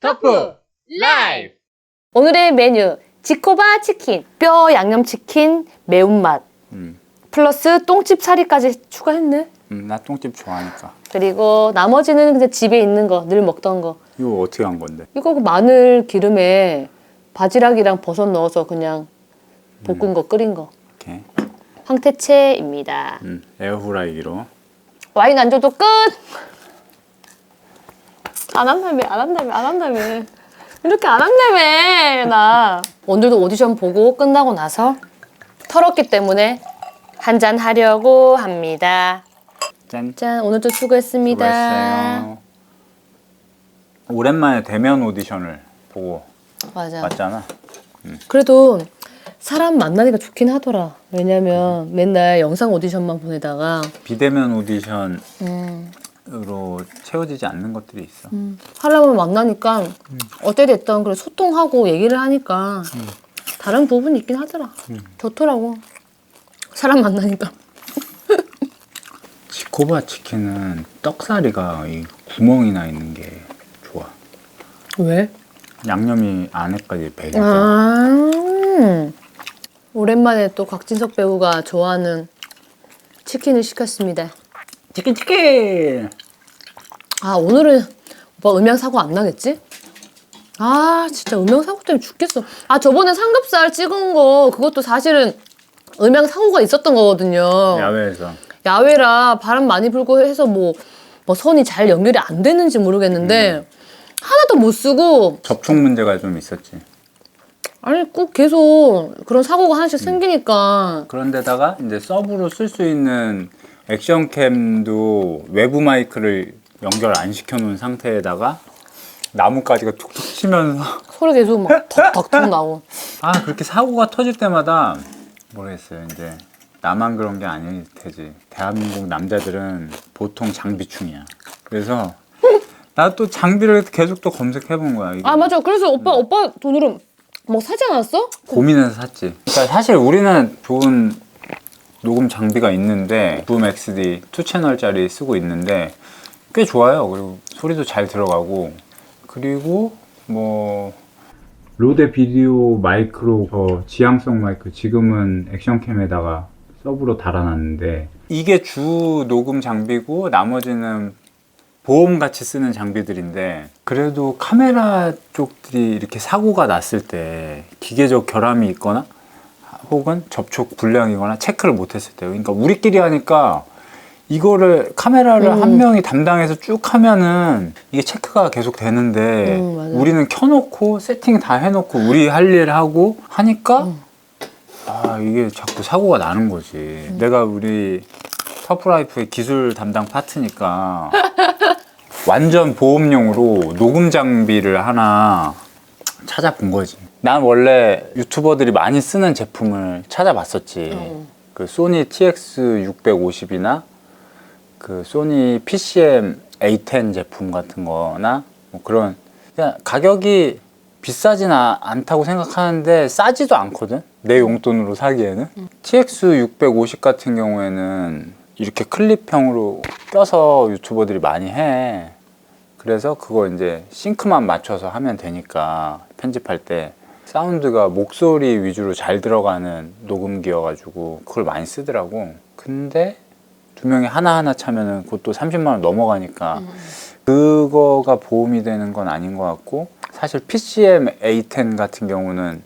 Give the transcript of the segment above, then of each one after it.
터프 라이프. 오늘의 메뉴 지코바 치킨 뼈 양념치킨 매운맛. 음, 플러스 똥집 사리까지 추가했네? 음, 나 똥집 좋아하니까. 그리고 나머지는 그냥 집에 있는 거 늘 먹던 거. 이거 어떻게 한 건데? 이거 그 마늘 기름에 바지락이랑 버섯 넣어서 그냥 볶은 거 끓인 거. 이렇게 황태채입니다. 음, 에어프라이기로. 와인 안 줘도 끝! 안 한다며, 안 한다며, 안 한다며. 이렇게 안 한다며, 나. 오늘도 오디션 보고 끝나고 나서 털었기 때문에 한 잔 하려고 합니다. 짠 짠, 오늘도 수고했습니다. 수고했어요 오랜만에 대면 오디션을 보고 맞아. 왔잖아 그래도 사람 만나니까 좋긴 하더라. 왜냐면 맨날 영상 오디션만 보내다가 비대면 오디션 으로 음, 채워지지 않는 것들이 있어 음, 사람을 만나니까 어때됐던 그런 소통하고 얘기를 하니까 다른 부분이 있긴 하더라. 좋더라고. 사람 만나니까. 지코바 치킨은 떡사리가 이 구멍이 나 있는 게 좋아 왜? 양념이 안에까지 배니까 아, 오랜만에 또 곽진석 배우가 좋아하는 치킨을 시켰습니다. 치킨 치킨 아, 오늘은 오빠 음향 사고 안 나겠지? 아, 진짜 음향 사고 때문에 죽겠어. 아, 저번에 삼겹살 찍은 거 그것도 사실은 음향 사고가 있었던 거거든요. 야외에서 야외라 바람 많이 불고 해서 뭐, 뭐 선이 잘 연결이 안 됐는지 모르겠는데 하나도 못 쓰고 접촉 문제가 좀 있었지 아니 꼭 계속 그런 사고가 하나씩 생기니까 그런데다가 이제 서브로 쓸 수 있는 액션캠도 외부 마이크를 연결 안 시켜놓은 상태에다가 나뭇가지가 툭툭 치면서 소리 계속 막 덕덕덕 나고 아 그렇게 사고가 터질 때마다 모르겠어요? 이제 나만 그런 게 아닐 테지. 대한민국 남자들은 보통 장비충이야. 그래서 나 또 장비를 계속 또 검색해 본 거야 이게 아 맞아. 그래서 오빠 오빠 돈으로 뭐 사지 않았어? 고민해서 샀지. 그러니까 사실 우리는 좋은 녹음 장비가 있는데 붐 XD 2 채널짜리 쓰고 있는데 꽤 좋아요. 그리고 소리도 잘 들어가고 그리고 뭐 로데 비디오 마이크로 저 지향성 마이크 지금은 액션캠에다가 서브로 달아놨는데 이게 주 녹음 장비고 나머지는 보험 같이 쓰는 장비들인데 그래도 카메라 쪽들이 이렇게 사고가 났을 때 기계적 결함이 있거나 혹은 접촉 불량이거나 체크를 못했을 때 그러니까 우리끼리 하니까 이거를 카메라를 음. 한 명이 담당해서 쭉 하면은 이게 체크가 계속 되는데 음. 우리는 켜놓고 세팅 다 해놓고 우리 할 일 하고 하니까 음. 아 이게 자꾸 사고가 나는 거지 음. 내가 우리 터프라이프의 기술 담당 파트니까 완전 보험용으로 녹음 장비를 하나 찾아본 거지. 난 원래 유튜버들이 많이 쓰는 제품을 찾아봤었지. 음. 그 소니 TX650이나 그 소니 PCM A10 제품 같은 거나 뭐 그런 그냥 가격이 비싸진 아- 않다고 생각하는데 싸지도 않거든. 내 용돈으로 사기에는. TX650 같은 경우에는 이렇게 클립형으로 껴서 유튜버들이 많이 해. 그래서 그거 이제 싱크만 맞춰서 하면 되니까 편집할 때 사운드가 목소리 위주로 잘 들어가는 녹음기여가지고 그걸 많이 쓰더라고. 근데 두 명이 하나하나 차면은 그것도 30만 원 넘어가니까 그거가 보험이 되는 건 아닌 것 같고 사실 PCM A10 같은 경우는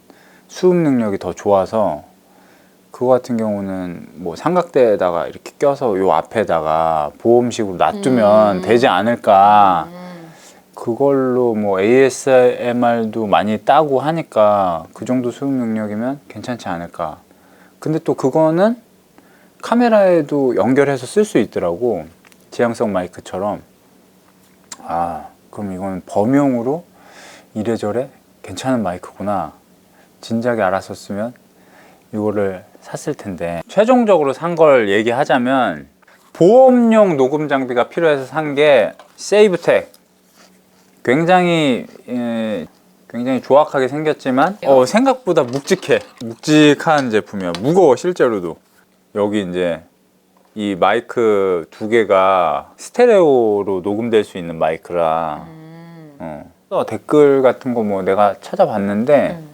수음 능력이 더 좋아서 그거 같은 경우는 뭐 삼각대에다가 이렇게 껴서 요 앞에다가 보험식으로 놔두면 음. 되지 않을까 그걸로 뭐 ASMR도 많이 따고 하니까 그 정도 수음 능력이면 괜찮지 않을까. 근데 또 그거는 카메라에도 연결해서 쓸 수 있더라고. 지향성 마이크처럼. 아 그럼 이건 범용으로 이래저래 괜찮은 마이크구나. 진작에 알았었으면 이거를 샀을 텐데. 최종적으로 산 걸 얘기하자면 보험용 녹음 장비가 필요해서 산 게 세이브텍 굉장히 예, 굉장히 조악하게 생겼지만 어, 생각보다 묵직해. 묵직한 제품이야. 무거워 실제로도. 여기 이제 이 마이크 두 개가 스테레오로 녹음될 수 있는 마이크라 어, 어, 댓글 같은 거 뭐 내가 찾아봤는데 음.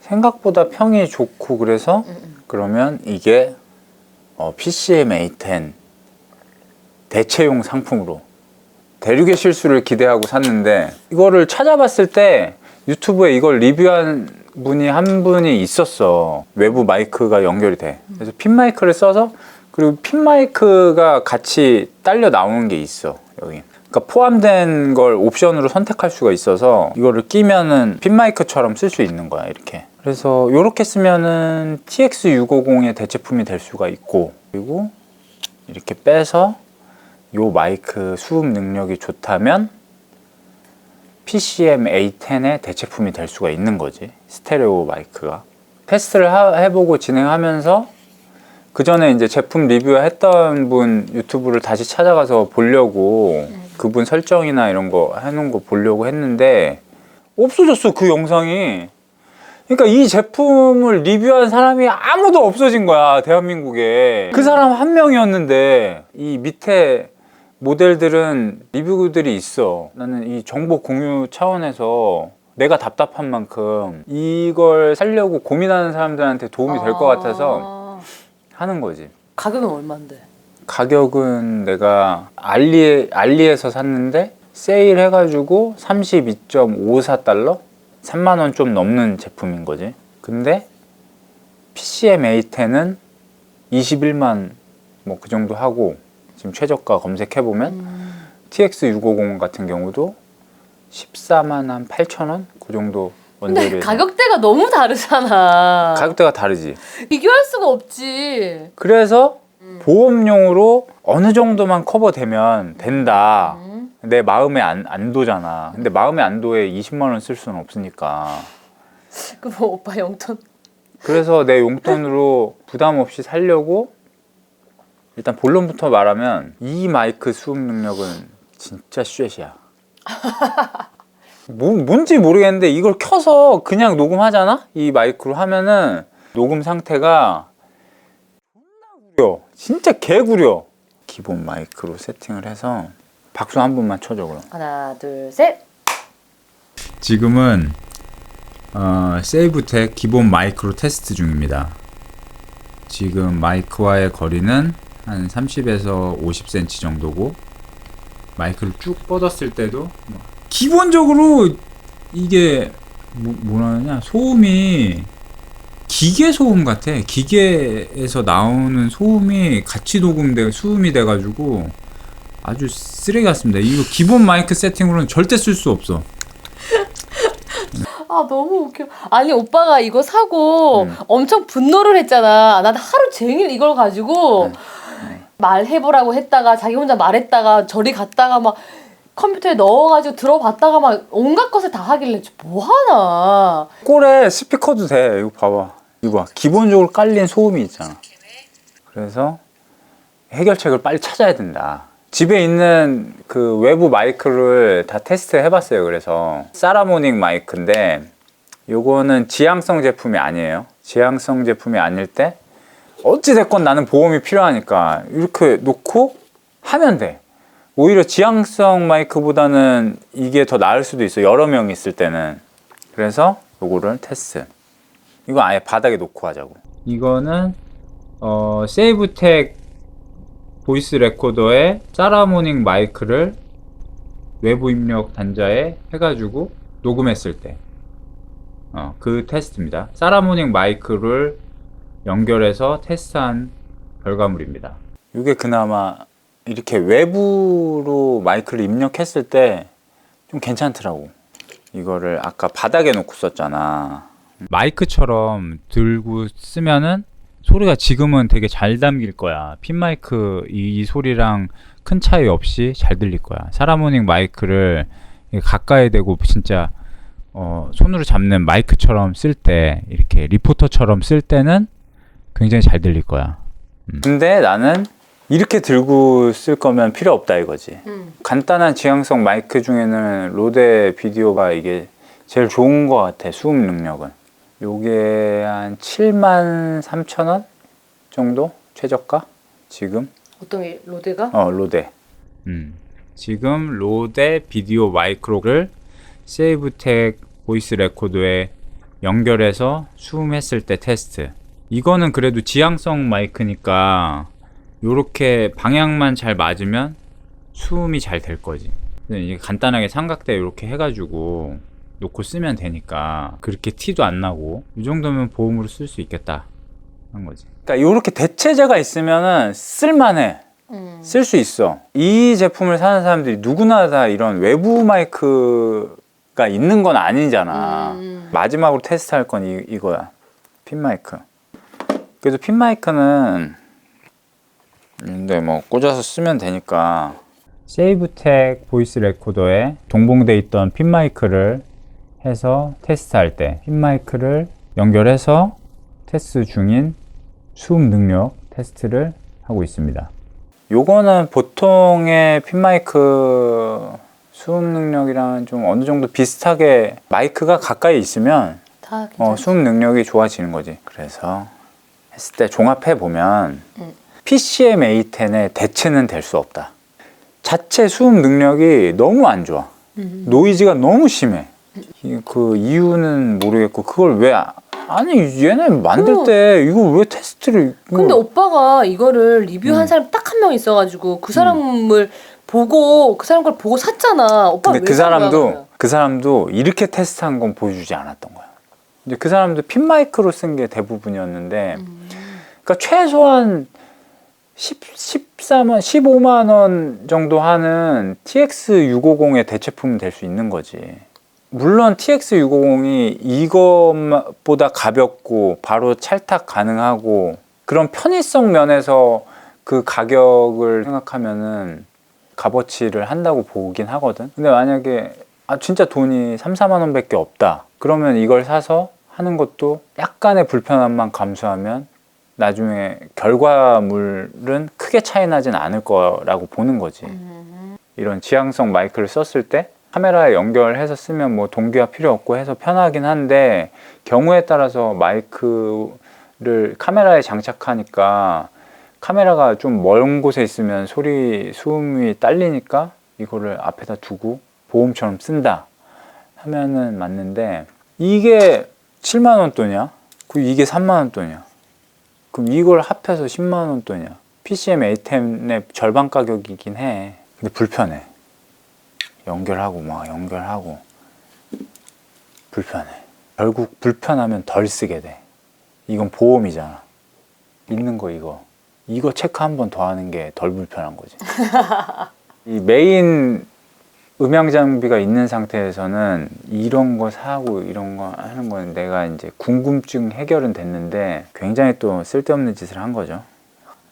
생각보다 평이 좋고 그래서 음, 음. 그러면 이게 어, PCM A10 대체용 상품으로 대륙의 실수를 기대하고 샀는데 이거를 찾아봤을 때 유튜브에 이걸 리뷰한 분이 한 분이 있었어. 외부 마이크가 연결이 돼. 그래서 핀 마이크를 써서 그리고 핀 마이크가 같이 딸려 나오는 게 있어 여기. 그러니까 포함된 걸 옵션으로 선택할 수가 있어서 이거를 끼면은 핀 마이크처럼 쓸 수 있는 거야 이렇게. 그래서 이렇게 쓰면은 TX650의 대체품이 될 수가 있고 그리고 이렇게 빼서 요 마이크 수음 능력이 좋다면 PCM A10의 대체품이 될 수가 있는 거지. 스테레오 마이크가. 테스트를 하- 해보고 진행하면서 그 전에 이제 제품 리뷰했던 분 유튜브를 다시 찾아가서 보려고 그분 설정이나 이런 거 해놓은 거 보려고 했는데 없어졌어 그 영상이. 그러니까 이 제품을 리뷰한 사람이 아무도 없어진 거야 대한민국에. 그 사람 한 명이었는데 이 밑에 모델들은 리뷰들이 있어 나는 이 정보 공유 차원에서 내가 답답한 만큼 이걸 살려고 고민하는 사람들한테 도움이 될 것 같아서 아. 하는 거지 가격은 얼마인데? 가격은 내가 알리, 알리에서 샀는데 세일 해가지고 32.54달러? 3만 원 좀 넘는 제품인 거지 근데 PCM A10은 21만 뭐 그 정도 하고 지금 최저가 검색해 보면 음. TX650 같은 경우도 14만 한 8천 원? 그 정도 근데 원재료 가격대가 너무 다르잖아. 가격대가 다르지 비교할 수가 없지. 그래서 보험용으로 어느 정도만 커버되면 된다. 음. 내 마음의 안, 안도잖아. 근데 마음의 안도에 20만 원 쓸 수는 없으니까. 그럼 뭐 오빠 용돈? 그래서 내 용돈으로 부담 없이 살려고 일단 본론부터 말하면 이 마이크 수음 능력은 진짜 쉣이야. 뭐, 뭔지 모르겠는데 이걸 켜서 그냥 녹음하잖아? 이 마이크로 하면은 녹음 상태가 구려. 진짜 개구려. 기본 마이크로 세팅을 해서 박수 한 번만 쳐줘 그럼. 하나, 둘, 셋. 지금은 어, 세이브텍 기본 마이크로 테스트 중입니다. 지금 마이크와의 거리는 한 30에서 50cm 정도고 마이크를 쭉 뻗었을 때도 뭐 기본적으로 이게 뭐, 뭐라 하냐 소음이 기계 소음 같아. 기계에서 나오는 소음이 같이 녹음돼 수음이 돼가지고 아주 쓰레기 같습니다. 이거 기본 마이크 세팅으로는 절대 쓸 수 없어. 아 너무 웃겨. 아니 오빠가 이거 사고 음. 엄청 분노를 했잖아. 나는 하루 종일 이걸 가지고 말해보라고 했다가 자기 혼자 말했다가 저리 갔다가 막 컴퓨터에 넣어가지고 들어봤다가 막 온갖 것을 다 하길래 뭐 하나. 꼴에 스피커도 돼. 이거 봐봐. 이거 봐. 기본적으로 깔린 소음이 있잖아. 그래서 해결책을 빨리 찾아야 된다. 집에 있는 그 외부 마이크를 다 테스트 해봤어요. 그래서 사라모닉 마이크인데 요거는 지향성 제품이 아니에요. 지향성 제품이 아닐 때 어찌 됐건 나는 보험이 필요하니까 이렇게 놓고 하면 돼. 오히려 지향성 마이크보다는 이게 더 나을 수도 있어. 여러 명 있을 때는. 그래서 요거를 테스트. 이거 아예 바닥에 놓고 하자고. 이거는 어, 세이브텍 보이스 레코더에 사라모닉 마이크를 외부 입력 단자에 해가지고 녹음했을 때. 어, 그 테스트입니다. 사라모닉 마이크를 연결해서 테스트한 결과물입니다. 이게 그나마 이렇게 외부로 마이크를 입력했을 때 좀 괜찮더라고. 이거를 아까 바닥에 놓고 썼잖아. 마이크처럼 들고 쓰면은 소리가 지금은 되게 잘 담길 거야. 핀 마이크 이, 이 소리랑 큰 차이 없이 잘 들릴 거야. 사라모닉 마이크를 가까이 대고 진짜 어, 손으로 잡는 마이크처럼 쓸 때 이렇게 리포터처럼 쓸 때는 굉장히 잘 들릴 거야. 음. 근데 나는 이렇게 들고 쓸 거면 필요 없다 이거지. 음. 간단한 지향성 마이크 중에는 로데 비디오가 이게 제일 좋은 것 같아 수음 능력은 요게 한 7만 3천 원 정도 최저가 지금 어떤 게 로데가? 어 로데 음 지금 로데 비디오 마이크로를 세이브텍 보이스 레코더에 연결해서 수음했을 때 테스트. 이거는 그래도 지향성 마이크니까 요렇게 방향만 잘 맞으면 수음이 잘 될 거지. 이게 간단하게 삼각대 이렇게 해가지고 놓고 쓰면 되니까 그렇게 티도 안 나고 이 정도면 보험으로 쓸 수 있겠다 한 거지. 그러니까 이렇게 대체제가 있으면은 쓸만해. 쓸수 있어. 이 제품을 사는 사람들이 누구나 다 이런 외부 마이크가 있는 건 아니잖아. 음. 마지막으로 테스트할 건 이, 이거야. 핀 마이크. 그래서 핀 마이크는 근데 뭐 꽂아서 쓰면 되니까 세이브텍 보이스 레코더에 동봉돼 있던 핀 마이크를 해서 테스트할 때 핀 마이크를 연결해서 테스트 중인 수음 능력 테스트를 하고 있습니다. 요거는 보통의 핀 마이크 수음 능력이랑 좀 어느 정도 비슷하게 마이크가 가까이 있으면 다 어. 수음 능력이 좋아지는 거지. 그래서 했을 때 종합해 보면 음. PCM A10의 대체는 될 수 없다. 자체 수음 능력이 너무 안 좋아. 음. 노이즈가 너무 심해. 이- 그 이유는 모르겠고 그걸 왜 아- 아니 얘네 만들 어. 때 이거 왜 테스트를 이거- 근데 오빠가 이거를 리뷰한 음. 사람 딱 한 명 있어가지고 그 사람을 보고 그 사람 걸 보고 샀잖아. 오빠 근데 왜그 사람도? 그 사람도 이렇게 테스트한 건 보여주지 않았던 거야. 이제 그 사람도 핀 마이크로 쓴 게 대부분이었는데, 음. 그러니까 최소한 10, 14만, 15만 원 정도 하는 TX650의 대체품은 될수 있는 거지. 물론 TX650이 이것보다 가볍고 바로 찰탁 가능하고 그런 편의성 면에서 그 가격을 생각하면은 값어치를 한다고 보긴 하거든. 근데 만약에 아 진짜 돈이 3, 4만 원밖에 없다. 그러면 이걸 사서 하는 것도 약간의 불편함만 감수하면 나중에 결과물은 크게 차이 나진 않을 거라고 보는 거지. 음. 이런 지향성 마이크를 썼을 때 카메라에 연결해서 쓰면 뭐 동기화 필요 없고 해서 편하긴 한데 경우에 따라서 마이크를 카메라에 장착하니까 카메라가 좀 먼 곳에 있으면 소리 수음이 딸리니까 이거를 앞에다 두고 보험처럼 쓴다 하면은 맞는데 이게 7만 원 돈이야? 그 이게 3만 원 돈이야. 그럼 이걸 합해서 10만 원 돈이야. PCM A10의 절반 가격이긴 해. 근데 불편해. 연결하고 막 연결하고 불편해. 결국 불편하면 덜 쓰게 돼. 이건 보험이잖아. 있는 거 이거. 이거 체크 한 번 더 하는 게 덜 불편한 거지. 이 메인 음향 장비가 있는 상태에서는 이런 거 사고 이런 거 하는 건 내가 이제 궁금증 해결은 됐는데 굉장히 또 쓸데없는 짓을 한 거죠.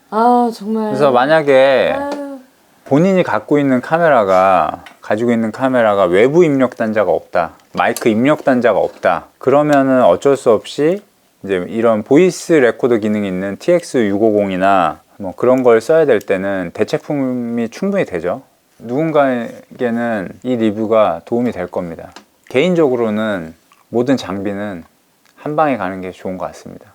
아 정말. 그래서 만약에 아유, 본인이 갖고 있는 카메라가 가지고 있는 카메라가 외부 입력 단자가 없다. 마이크 입력 단자가 없다. 그러면은 어쩔 수 없이 이제 이런 보이스 레코더 기능이 있는 TX650이나 뭐 그런 걸 써야 될 때는 대체품이 충분히 되죠. 누군가에게는 이 리뷰가 도움이 될 겁니다. 개인적으로는 모든 장비는 한 방에 가는 게 좋은 것 같습니다.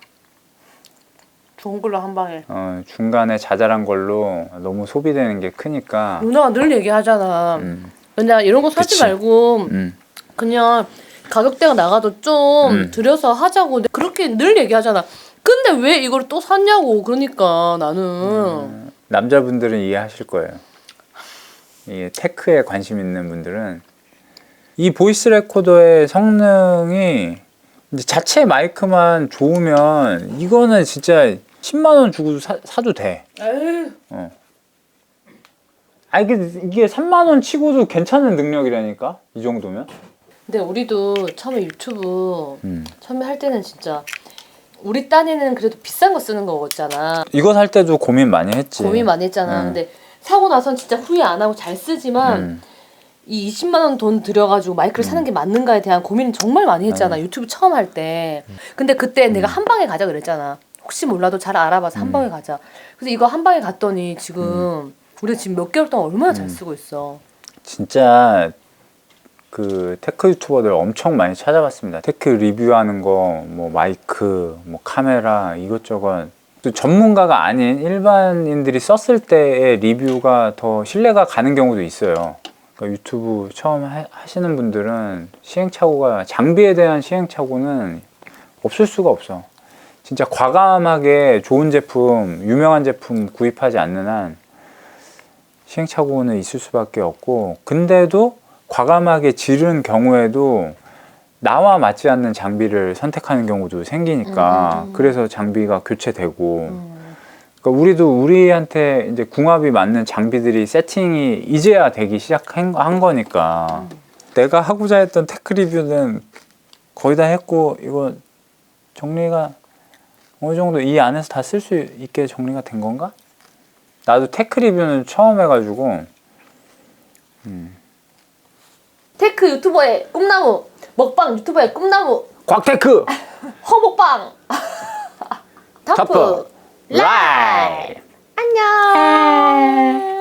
좋은 걸로 한 방에. 어, 중간에 자잘한 걸로 너무 소비되는 게 크니까 누나가 늘 얘기하잖아. 음, 그냥 이런 거 사지 그치. 말고 음. 그냥 가격대가 나가도 좀 음. 들여서 하자고 근데 그렇게 늘 얘기하잖아. 근데 왜 이걸 또 샀냐고 그러니까 나는 남자분들은 이해하실 거예요. 이 테크에 관심 있는 분들은 이 보이스 레코더의 성능이 자체 마이크만 좋으면 이거는 진짜 10만 원 주고 사, 사도 돼. 에휴. 아 이게 이게 3만 원 치고도 괜찮은 능력이라니까 이 정도면. 근데 우리도 처음에 유튜브 음. 처음에 할 때는 진짜 우리 딴에는 그래도 비싼 거 쓰는 거였잖아. 이거 살 때도 고민 많이 했지. 고민 많이 했잖아. 음. 근데 사고 나선 진짜 후회 안 하고 잘 쓰지만 음. 이 20만 원 돈 들여가지고 마이크를 사는 게 맞는가에 대한 고민을 정말 많이 했잖아. 음. 유튜브 처음 할 때. 근데 그때 내가 한 방에 가자 그랬잖아. 혹시 몰라도 잘 알아봐서 한 음. 방에 가자. 그래서 이거 한 방에 갔더니 지금 우리가 지금 몇 개월 동안 얼마나 잘 음. 쓰고 있어. 진짜 그 테크 유튜버들 엄청 많이 찾아봤습니다. 테크 리뷰하는 거, 뭐 마이크, 뭐 카메라 이것저것 또 전문가가 아닌 일반인들이 썼을 때의 리뷰가 더 신뢰가 가는 경우도 있어요. 그러니까 유튜브 처음 하, 하시는 분들은 시행착오가 장비에 대한 시행착오는 없을 수가 없어. 진짜 과감하게 좋은 제품, 유명한 제품 구입하지 않는 한 시행착오는 있을 수밖에 없고 근데도 과감하게 지른 경우에도 나와 맞지 않는 장비를 선택하는 경우도 생기니까 그래서 장비가 교체되고. 그러니까 우리도 우리한테 이제 궁합이 맞는 장비들이 세팅이 이제야 되기 시작한 한 거니까. 내가 하고자 했던 테크 리뷰는 거의 다 했고 이거 정리가 어느 정도 이 안에서 다 쓸 수 있게 정리가 된 건가? 나도 테크 리뷰는 처음 해가지고 테크 유튜버의 꿈나무, 먹방 유튜버의 꿈나무, 곽테크 허먹방. 터프 터프 라이. 라이 안녕.